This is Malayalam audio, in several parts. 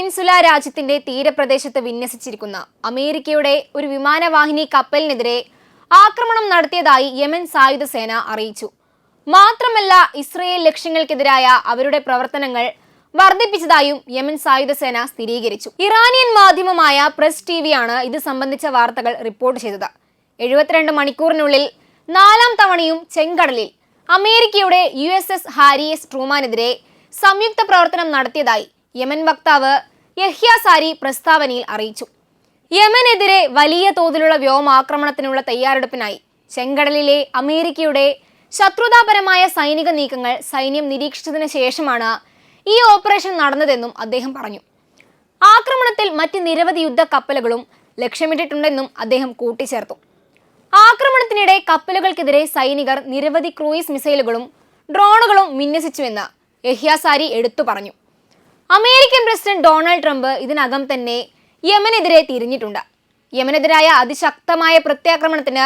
പെനിൻസുല രാജ്യത്തിന്റെ തീരപ്രദേശത്ത് വിന്യസിച്ചിരിക്കുന്ന അമേരിക്കയുടെ ഒരു വിമാനവാഹിനി കപ്പലിനെതിരെ ആക്രമണം നടത്തിയതായി യമൻ സായുധ സേന അറിയിച്ചു. മാത്രമല്ല ഇസ്രയേൽ ലക്ഷ്യങ്ങൾക്കെതിരായ അവരുടെ പ്രവർത്തനങ്ങൾ വർദ്ധിപ്പിച്ചതായും യമൻ സായുധ സേന സ്ഥിരീകരിച്ചു. ഇറാനിയൻ മാധ്യമമായ പ്രസ് ടി വിയാണ് ഇത് സംബന്ധിച്ച വാർത്തകൾ റിപ്പോർട്ട് ചെയ്തത്. എഴുപത്തിരണ്ട് മണിക്കൂറിനുള്ളിൽ നാലാം തവണയും ചെങ്കടലിൽ അമേരിക്കയുടെ U S S Harry S ട്രൂമാനെതിരെ സംയുക്ത പ്രവർത്തനം നടത്തിയതായി യമൻ വക്താവ് യഹ്യ സാരി പ്രസ്താവനയിൽ അറിയിച്ചു. യമനെതിരെ വലിയ തോതിലുള്ള വ്യോമാക്രമണത്തിനുള്ള തയ്യാറെടുപ്പിനായി ചെങ്കടലിലെ അമേരിക്കയുടെ ശത്രുതാപരമായ സൈനിക നീക്കങ്ങൾ സൈന്യം നിരീക്ഷിച്ചതിന് ശേഷമാണ് ഈ ഓപ്പറേഷൻ നടന്നതെന്നും അദ്ദേഹം പറഞ്ഞു. ആക്രമണത്തിൽ മറ്റ് നിരവധി യുദ്ധ കപ്പലുകളും ലക്ഷ്യമിട്ടിട്ടുണ്ടെന്നും അദ്ദേഹം കൂട്ടിച്ചേർത്തു. ആക്രമണത്തിനിടെ കപ്പലുകൾക്കെതിരെ സൈനികർ നിരവധി ക്രൂയിസ് മിസൈലുകളും ഡ്രോണുകളും വിന്യസിച്ചുവെന്ന് യഹ്യാസാരി എടുത്തു പറഞ്ഞു. അമേരിക്കൻ പ്രസിഡന്റ് ഡൊണാൾഡ് ട്രംപ് ഇതിനകം തന്നെ യമനെതിരെ തിരിഞ്ഞിട്ടുണ്ട്. യമനെതിരായ അതിശക്തമായ പ്രത്യാക്രമണത്തിന്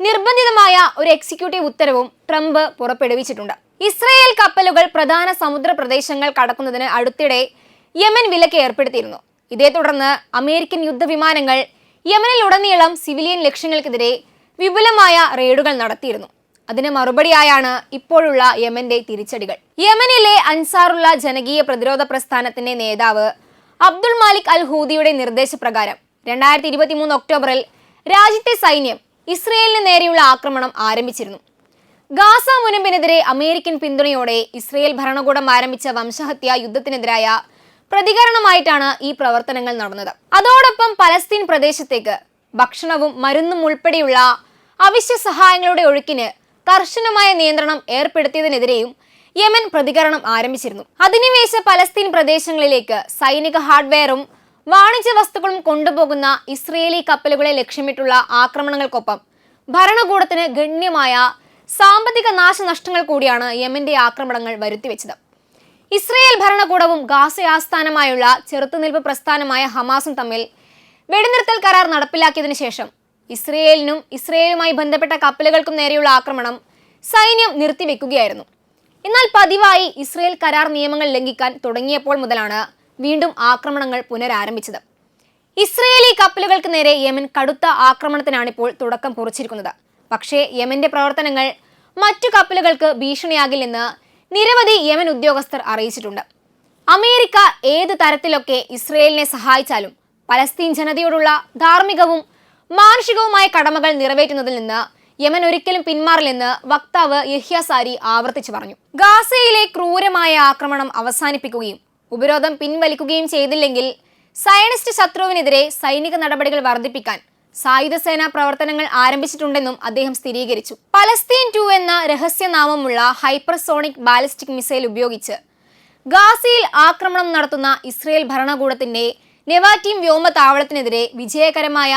നിർബന്ധിതമായ ഒരു എക്സിക്യൂട്ടീവ് ഉത്തരവും ട്രംപ് പുറപ്പെടുവിച്ചിട്ടുണ്ട്. ഇസ്രയേൽ കപ്പലുകൾ പ്രധാന സമുദ്ര പ്രദേശങ്ങൾ കടക്കുന്നതിന് അടുത്തിടെ യമൻ വിലക്ക് ഏർപ്പെടുത്തിയിരുന്നു. ഇതേ തുടർന്ന് അമേരിക്കൻ യുദ്ധവിമാനങ്ങൾ യമനിലുടനീളം സിവിലിയൻ ലക്ഷ്യങ്ങൾക്കെതിരെ വിപുലമായ റെയ്ഡുകൾ നടത്തിയിരുന്നു. അതിന് മറുപടിയായാണ് ഇപ്പോഴുള്ള യമന്റെ തിരിച്ചടികൾ. യമനിലെ അൻസാറുള്ള ജനകീയ പ്രതിരോധ പ്രസ്ഥാനത്തിന്റെ നേതാവ് അബ്ദുൾ മാലിക് അൽ ഹൂദിയുടെ നിർദ്ദേശപ്രകാരം രണ്ടായിരത്തി ഇരുപത്തി മൂന്ന് ഒക്ടോബറിൽ രാജ്യത്തെ സൈന്യം ഇസ്രയേലിന് നേരെയുള്ള ആക്രമണം ആരംഭിച്ചിരുന്നു. ഗാസ മുനമ്പിനെതിരെ അമേരിക്കൻ പിന്തുണയോടെ ഇസ്രയേൽ ഭരണകൂടം ആരംഭിച്ച വംശഹത്യ യുദ്ധത്തിനെതിരായ പ്രതികരണമായിട്ടാണ് ഈ പ്രവർത്തനങ്ങൾ നടന്നത്. അതോടൊപ്പം പലസ്തീൻ പ്രദേശത്തേക്ക് ഭക്ഷണവും മരുന്നും ഉൾപ്പെടെയുള്ള അവശ്യ സഹായങ്ങളുടെ ഒഴുക്കിന് കർശനമായ നിയന്ത്രണം ഏർപ്പെടുത്തിയതിനെതിരെയും യമൻ പ്രതികരണം ആരംഭിച്ചിരുന്നു. അധിനിവേശ പലസ്തീൻ പ്രദേശങ്ങളിലേക്ക് സൈനിക ഹാർഡ്വെയറും വാണിജ്യ വസ്തുക്കളും കൊണ്ടുപോകുന്ന ഇസ്രയേലി കപ്പലുകളെ ലക്ഷ്യമിട്ടുള്ള ആക്രമണങ്ങൾക്കൊപ്പം ഭരണകൂടത്തിന് ഗണ്യമായ സാമ്പത്തിക നാശനഷ്ടങ്ങൾ കൂടിയാണ് യമന്റെ ആക്രമണങ്ങൾ വരുത്തിവെച്ചത്. ഇസ്രയേൽ ഭരണകൂടവും ഗാസ ആസ്ഥാനമായുള്ള ചെറുത്തുനിൽപ്പ് പ്രസ്ഥാനമായ ഹമാസും തമ്മിൽ വെടിനിർത്തൽ കരാർ നടപ്പിലാക്കിയതിനു ശേഷം ഇസ്രയേലിനും ഇസ്രയേലുമായി ബന്ധപ്പെട്ട കപ്പലുകൾക്കും നേരെയുള്ള ആക്രമണം സൈന്യം നിർത്തിവെക്കുകയായിരുന്നു. എന്നാൽ പതിവായി ഇസ്രയേൽ കരാർ നിയമങ്ങൾ ലംഘിക്കാൻ തുടങ്ങിയപ്പോൾ മുതലാണ് വീണ്ടും ആക്രമണങ്ങൾ പുനരാരംഭിച്ചത്. ഇസ്രയേലി കപ്പലുകൾക്ക് നേരെ യമൻ കടുത്ത ആക്രമണത്തിനാണിപ്പോൾ തുടക്കം കുറിച്ചിരിക്കുന്നത്. പക്ഷേ യമന്റെ പ്രവർത്തനങ്ങൾ മറ്റു കപ്പലുകൾക്ക് ഭീഷണിയാകില്ലെന്ന് നിരവധി യമൻ ഉദ്യോഗസ്ഥർ അറിയിച്ചിട്ടുണ്ട്. അമേരിക്ക ഏത് തരത്തിലൊക്കെ ഇസ്രയേലിനെ സഹായിച്ചാലും പലസ്തീൻ ജനതയോടുള്ള ധാർമ്മികവും മാനുഷികവുമായ കടമകൾ നിറവേറ്റുന്നതിൽ നിന്ന് യമൻ ഒരിക്കലും പിന്മാറില്ലെന്ന് വക്താവ് യഹ്യ സാരി ആവർത്തിച്ചു പറഞ്ഞു. ഗാസയിലെ ക്രൂരമായ ആക്രമണം അവസാനിപ്പിക്കുകയും ഉപരോധം പിൻവലിക്കുകയും ചെയ്തില്ലെങ്കിൽ സയനിസ്റ്റ് ശത്രുവിനെതിരെ സൈനിക നടപടികൾ വർദ്ധിപ്പിക്കാൻ സായുധ സേനാ പ്രവർത്തനങ്ങൾ ആരംഭിച്ചിട്ടുണ്ടെന്നും അദ്ദേഹം സ്ഥിരീകരിച്ചു. പലസ്തീൻ ടു എന്ന രഹസ്യനാമമുള്ള ഹൈപ്പർസോണിക് ബാലിസ്റ്റിക് മിസൈൽ ഉപയോഗിച്ച് ഗാസയിൽ ആക്രമണം നടത്തുന്ന ഇസ്രയേൽ ഭരണകൂടത്തിന്റെ നെവാറ്റീം വ്യോമതാവളത്തിനെതിരെ വിജയകരമായ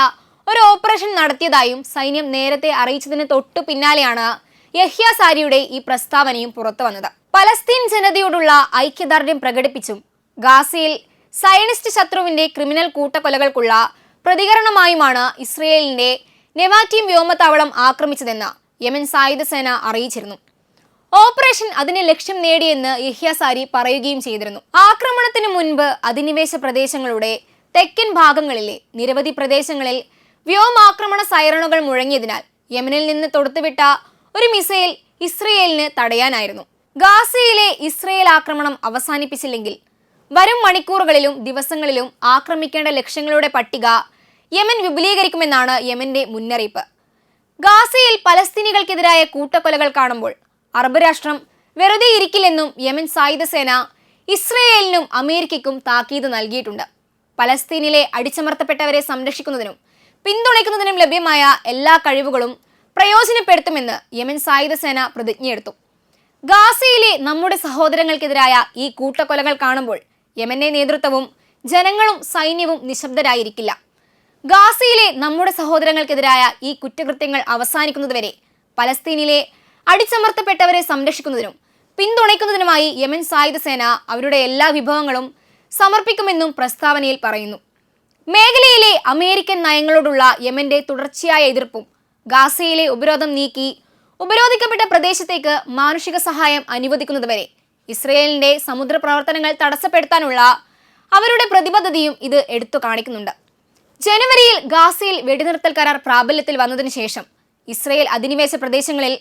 ഒരു ഓപ്പറേഷൻ നടത്തിയതായും സൈന്യം നേരത്തെ അറിയിച്ചതിന് തൊട്ടു പിന്നാലെയാണ് യഹ്യ സാരിയുടെ ഈ പ്രസ്താവനയും പുറത്തു വന്നത്. പലസ്തീൻ ജനതയോടുള്ള ഐക്യദാർഢ്യം പ്രകടിപ്പിച്ചും ഗാസയിൽ സയനിസ്റ്റ് ശത്രുവിന്റെ ക്രിമിനൽ കൂട്ടക്കൊലകൾക്കുള്ള പ്രതികരണമായുമാണ് ഇസ്രയേലിന്റെ നെവാറ്റീം വ്യോമത്താവളം ആക്രമിച്ചതെന്ന് യമൻ സായുധ സേന അറിയിച്ചിരുന്നു. ഓപ്പറേഷൻ അതിന് ലക്ഷ്യം നേടിയെന്ന് യഹ്യാസാരി പറയുകയും ചെയ്തിരുന്നു. ആക്രമണത്തിന് മുൻപ് അധിനിവേശ പ്രദേശങ്ങളുടെ തെക്കൻ ഭാഗങ്ങളിലെ നിരവധി പ്രദേശങ്ങളിൽ വ്യോമാക്രമണ സൈറണുകൾ മുഴങ്ങിയതിനാൽ യമനിൽ നിന്ന് തൊടുത്തുവിട്ട ഒരു മിസൈൽ ഇസ്രയേലിന് തടയാനായിരുന്നു. ഗാസയിലെ ഇസ്രയേൽ ആക്രമണം അവസാനിപ്പിച്ചില്ലെങ്കിൽ വരും മണിക്കൂറുകളിലും ദിവസങ്ങളിലും ആക്രമിക്കേണ്ട ലക്ഷ്യങ്ങളുടെ പട്ടിക യമൻ വിപുലീകരിക്കുമെന്നാണ് യമന്റെ മുന്നറിയിപ്പ്. ഗാസയിൽ പലസ്തീനികൾക്കെതിരായ കൂട്ടക്കൊലകൾ കാണുമ്പോൾ അറബ് രാഷ്ട്രം വെറുതെ ഇരിക്കില്ലെന്നും യമൻ സായുധ സേന ഇസ്രയേലിനും അമേരിക്കയ്ക്കും താക്കീത് നൽകിയിട്ടുണ്ട്. പലസ്തീനിലെ അടിച്ചമർത്തപ്പെട്ടവരെ സംരക്ഷിക്കുന്നതിനും പിന്തുണയ്ക്കുന്നതിനും ലഭ്യമായ എല്ലാ കഴിവുകളും പ്രയോജനപ്പെടുത്തുമെന്ന് യമൻ സായുധ സേന പ്രതിജ്ഞയെടുത്തു. ഗാസയിലെ നമ്മുടെ സഹോദരങ്ങൾക്കെതിരായ ഈ കൂട്ടക്കൊലകൾ കാണുമ്പോൾ യമന്റെ നേതൃത്വവും ജനങ്ങളും സൈന്യവും നിശബ്ദരായിരിക്കില്ല. ഗാസയിലെ നമ്മുടെ സഹോദരങ്ങൾക്കെതിരായ ഈ കുറ്റകൃത്യങ്ങൾ അവസാനിക്കുന്നതുവരെ പലസ്തീനിലെ അടിച്ചമർത്തപ്പെട്ടവരെ സംരക്ഷിക്കുന്നതിനും പിന്തുണയ്ക്കുന്നതിനുമായി യമൻ സായുധ സേന അവരുടെ എല്ലാ വിഭവങ്ങളും സമർപ്പിക്കുമെന്നും പ്രസ്താവനയിൽ പറയുന്നു. മേഖലയിലെ അമേരിക്കൻ നയങ്ങളോടുള്ള യമന്റെ തുടർച്ചയായ എതിർപ്പും ഗാസയിലെ ഉപരോധം നീക്കി ഉപരോധിക്കപ്പെട്ട പ്രദേശത്തേക്ക് മാനുഷിക സഹായം അനുവദിക്കുന്നതുവരെ ഇസ്രയേലിന്റെ സമുദ്ര പ്രവർത്തനങ്ങൾ തടസ്സപ്പെടുത്താനുള്ള അവരുടെ പ്രതിബദ്ധതയും ഇത് എടുത്തു കാണിക്കുന്നുണ്ട്. ജനുവരിയിൽ ഗാസയിൽ വെടിനിർത്തൽ കരാർ പ്രാബല്യത്തിൽ വന്നതിനു ശേഷം ഇസ്രയേൽ അധിനിവേശ പ്രദേശങ്ങളിൽ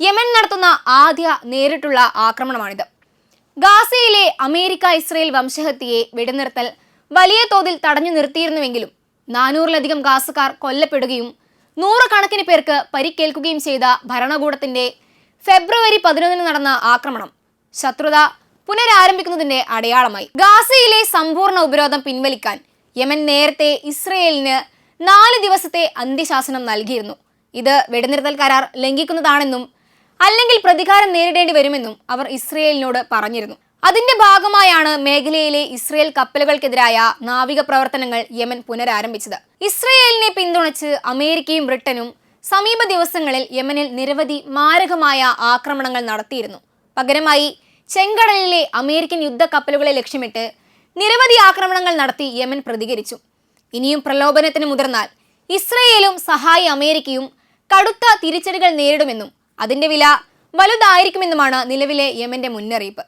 യമൻ നടത്തുന്ന ആദ്യ നേരിട്ടുള്ള ആക്രമണമാണിത്. ഗാസയിലെ അമേരിക്ക ഇസ്രയേൽ വംശഹത്യയെ വെടിനിർത്തൽ വലിയ തോതിൽ തടഞ്ഞു നിർത്തിയിരുന്നുവെങ്കിലും നാനൂറിലധികം ഗാസക്കാർ കൊല്ലപ്പെടുകയും നൂറുകണക്കിന് പേർക്ക് പരിക്കേൽക്കുകയും ചെയ്ത ഭരണകൂടത്തിന്റെ ഫെബ്രുവരി പതിനൊന്നിന് നടന്ന ആക്രമണം ശത്രുത പുനരാരംഭിക്കുന്നതിന്റെ അടയാളമായി. ഗാസയിലെ സമ്പൂർണ ഉപരോധം പിൻവലിക്കാൻ യമൻ നേരത്തെ ഇസ്രയേലിന് നാല് ദിവസത്തെ അന്ത്യശാസനം നൽകിയിരുന്നു. ഇത് വെടിനിർത്തൽ കരാർ ലംഘിക്കുന്നതാണെന്നും അല്ലെങ്കിൽ പ്രതികാരം നേരിടേണ്ടി വരുമെന്നും അവർ ഇസ്രയേലിനോട് പറഞ്ഞിരുന്നു. അതിന്റെ ഭാഗമായാണ് മേഖലയിലെ ഇസ്രയേൽ കപ്പലുകൾക്കെതിരായ നാവിക പ്രവർത്തനങ്ങൾ യമൻ പുനരാരംഭിച്ചത്. ഇസ്രയേലിനെ പിന്തുണച്ച് അമേരിക്കയും ബ്രിട്ടനും സമീപ ദിവസങ്ങളിൽ യമനിൽ നിരവധി മാരകമായ ആക്രമണങ്ങൾ നടത്തിയിരുന്നു. പകരമായി ചെങ്കടലിലെ അമേരിക്കൻ യുദ്ധക്കപ്പലുകളെ ലക്ഷ്യമിട്ട് നിരവധി ആക്രമണങ്ങൾ നടത്തി യമൻ പ്രതികരിച്ചു. ഇനിയും പ്രലോഭനത്തിന് മുതിർന്നാൽ ഇസ്രയേലും സഹായി അമേരിക്കയും കടുത്ത തിരിച്ചടികൾ നേരിടുമെന്നും അതിന്റെ വില വലുതായിരിക്കുമെന്നുമാണ് നിലവിലെ യമന്റെ മുന്നറിയിപ്പ്.